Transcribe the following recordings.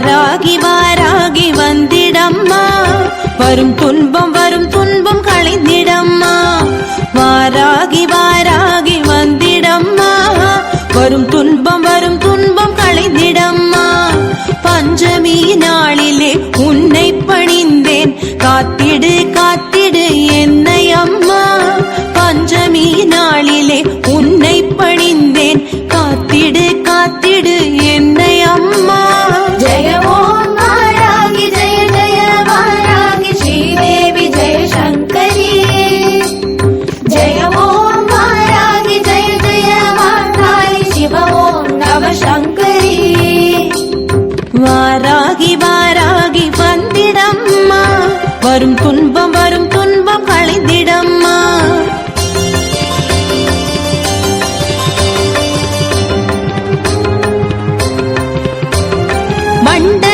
வாராகி வாராகி வந்திடம்மா. வரும் துன்பம் வரும் துன்பம் களைந்திடம்மா. வாராகி வாராகி வந்திடம்மா. வரும் துன்பம் வரும் துன்பம் களைந்திடம்மா. பஞ்சமீன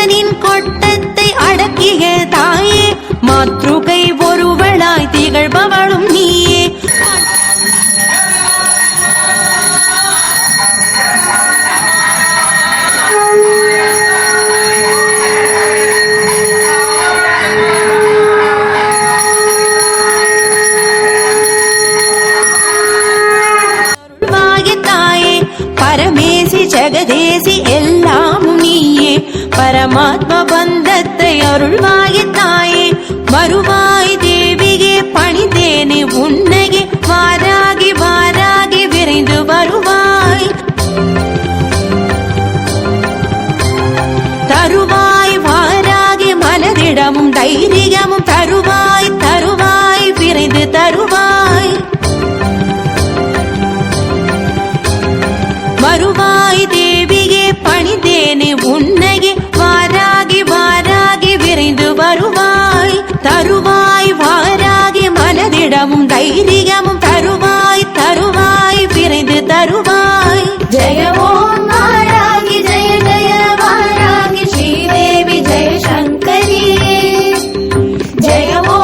மண்டனின் கொட்டத்தை அடக்கிய தாயே. மாத்ருகை ஒருவளாய் திகழ்பவளும் நீயே. ஜெகதேசி எல்லாம் பரமாத்ம பந்தத்தை அருள்வாய தாயே. வருவாய் தேவியே பணிந்தேனே உன்னையே. வாராகி வாராகி விரைந்து வருவாய். தருவாய் வாராகி மனதிடமும் தைரியமும் தருவாய் தருவாய் விரைந்து தருவாய். வருவாய் தேவியே பணிந்தேனே உன் தருவாய் தருவாய் வாராகி மனதிடமும் தைரியமும் தருவாய் தருவாய் விரைந்து தருவாய் ஜெயமோ மாராகி ஜெய ஜெய மாராகி ஸ்ரீதேவி ஜெய சங்கரி ஜெயமோ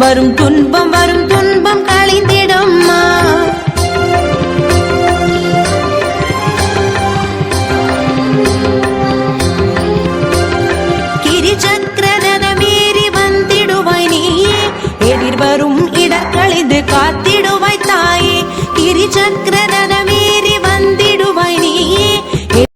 வரும் துன்பம் வரும் துன்பம் களைந்து